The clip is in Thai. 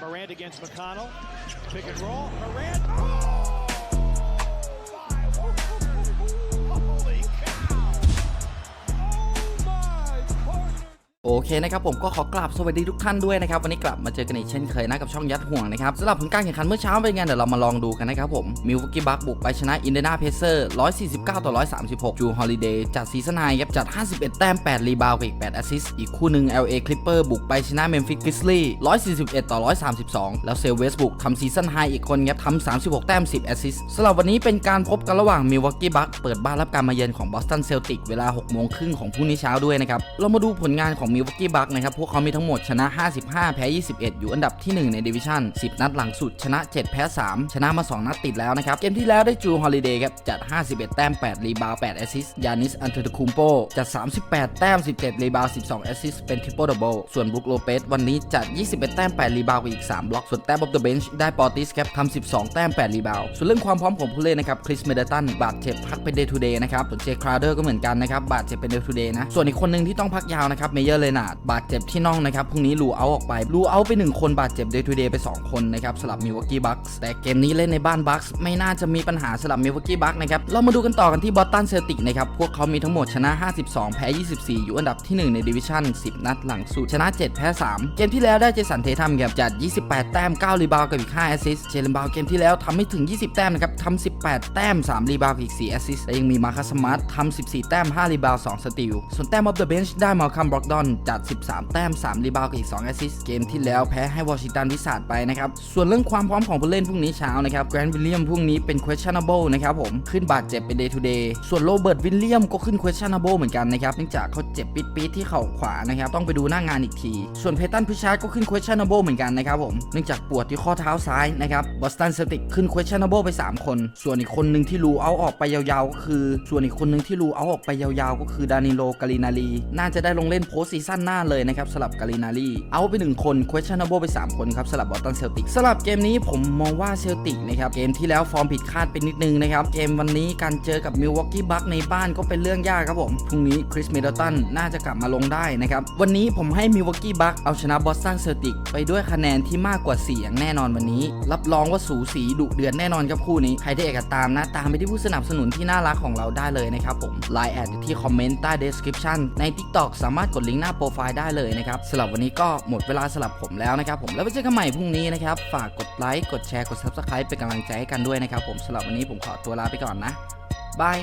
Morant against McConnell. Pick and roll. Morant. Oh! โอเคนะครับผมก็ขอกราบสวัสดีทุกท่านด้วยนะครับวันนี้กลับมาเจอกันอีกเช่นเคยนะกับช่องยัดห่วงนะครับสำหรับผลการแข่งขันเมื่อเช้าเป็นไงเดี๋ยวเรามาลองดูกันนะครับผมมิวอกกี้บัคบุกไปชนะอินเดียนาเพเซอร์149 ต่อ 136 จูฮอลิเดย์จัดซีซั่นไฮครับจัด 51 แต้ม 8 รีบาวด์กับอีก 8 แอสซิสต์อีกคู่หนึ่ง LA Clipper บุกไปชนะเมมฟิสกริซลี่141 ต่อ 132 แล้วเซลเวสบุกทำซีซั่นไฮอีกคนครับทำ36 แต้ม 10 แอสซิสต์สำหรับวันนี้เป็นการพบกันระหว่างมิวกกี้บัคเปิดบ้านรับการมาเยือนของบอสตันเซลติกเวลา6โมงครึ่งของพรุ่งนี้เช้าด้วยนะครับเรามาดูผลงานของมิลวอกกี้บัคนะครับพวกเขามีทั้งหมดชนะ 55 แพ้ 21 อยู่อันดับที่ 1 ในดิวิชั่น 10 นัดหลังสุดชนะ 7 แพ้ 3 ชนะมา 2 นัดติดแล้วนะครับ เกมที่แล้วได้จูฮอลิเดย์ครับ จัด 51 แต้ม 8 รีบาว 8 แอสซิสยานิส อันเทอร์คุมโปจัด 38 แต้ม 17 รีบาว 12 แอสซิสเป็นทริปเปิลดับเบิลส่วนบรุกโลเปสวันนี้จัด 21 แต้ม 8 รีบาวกับอีก 3 บล็อกส่วนแต้มบอ f เดอะเบนช์ได้ปอติสครับทำ12 แต้ม 8 รีบาวส่วนเรื่องความพร้อมของผู้เล่นนะครับคริสเมเดตันบาดเจ็บพักเป็นเดย์ทูเดย์นะครับส่วนเจคราเดอร์ก็เหมือนกันนะครับบาดเจ็บเป็นเดย์ทูเดย์นะส่วนอีกคนหนึ่งที่ต้องพักยาวนะครับเมเยอร์เลนาดบาดเจ็บที่น่องนะครับพรุ่งนี้ลูเอาออกไปลูเอาไปหนึ่งคนบาดเจ็บเดย์ทูเดย์ไปสองคนนะครับสลับมิวกี้บัคแต่เกมนี้เล่นในบ้านบัคไม่น่าจะมีปัญหาสลับมิวกี้บัคนะครับเรามาดูกันต่อกันที่บอสตันเซลติกนะครับพวกเขามีทั้งหมดชนะ 52 แพ้ 24 อยู่อันดับที่ 1 ในดิวิชั่น 10 นัดหลังสุดชนะ 7 แพ้ 3 เกมที่แล้วได้เจสันเททัมครับจัด 28 แต้ม 9 รีบาวกับอีก 5 แอสซิสต์เจเลนบาวเกมที่แล้วทำไม่ถึง 20 แต้มนะครับทำ18 แต้ม 3 รีบาวอีก 4 แอสซิสต์และยังมีมาคัสมาร์ททำ14 แต้ม 5 รีบาว 2 สตีลส่วนแต้มออฟเดอะเบนช์ได้มาคัมบล็อกดอนจัด 13 แต้ม 3 รีบาวกับอีก 2 แอสซิสเกมที่แล้วแพ้ให้วอชิงตันวิสาดไปนะครับ ส่วนเรื่องความพร้อมของผู้เล่นพรุ่งนี้เช้านะครับแกรนด์วิลเลียมพรุ่งนี้เป็น questionable นะครับผม ขึ้นบาดเจ็บเป็น day to day ส่วนโรเบิร์ตวิลเลียมก็ขึ้น questionable เหมือนกันนะครับเนื่องจากเขาเจ็บปิดๆที่เข่าขวานะครับต้องไปดูหน้างานอีกที ส่วนเพตันพิชาร์ดก็ขึ้น questionable เหมือนกันนะครับผมเนื่องจากปวดที่ข้อเท้าซ้ายนะครับบอสตันเซลติกขึ้น questionable ไป 3 คน ส่วนอีกคนหนึ่งที่รูเอาออกไปยาวๆก็คือ ส่วนอีกคนหนึ่งที่รูเอาออกไปยาวๆ ก็คือดานิโลกาลินาลีน่าจะได้ลงเล่นโพสซีซั่นหน้าเลยนะครับสลับกาลินาลีเอาไปหนึ่งคน questionable ไป 3 คนครับสลับบอสตันเซลติกสลับเกมนี้ผมมองว่าเซลติกนะครับเกมที่แล้วฟอร์มผิดคาดไปนิดนึงนะครับเกมวันนี้การเจอกับมิลวอกกี้บัคในบ้านก็เป็นเรื่องยากครับผมพรุ่งนี้คริสเมดตันน่าจะกลับมาลงได้นะครับวันนี้ผมให้มิลวอกกี้บัคเอาชนะบอสตันเซลติกไปด้วยคะแนนที่มากกว่า4อย่างแน่นอนวันนี้ รับรองว่าสูสีดุเดือดแน่นอนครับคู่นี้ใครที่อยากจะตามนะตามไปที่ผู้สนับสนุนที่น่ารักของเราได้เลยนะครับผม Line แอดที่คอมเมนต์ใต้ description ใน TikTok สามารถกดลิงก์หน้าโปรไฟล์ได้เลยนะครับสำหรับวันนี้ก็หมดเวลาสำหรับผมแล้วนะครับผมแล้วไปเจอกันใหม่พรุ่งนี้นะครับฝากกดไลค์กดแชร์กด Subscribe เป็นกำลังใจให้กันด้วยนะครับผมสำหรับวันนี้ผมขอตัวลาไปก่อนนะบาย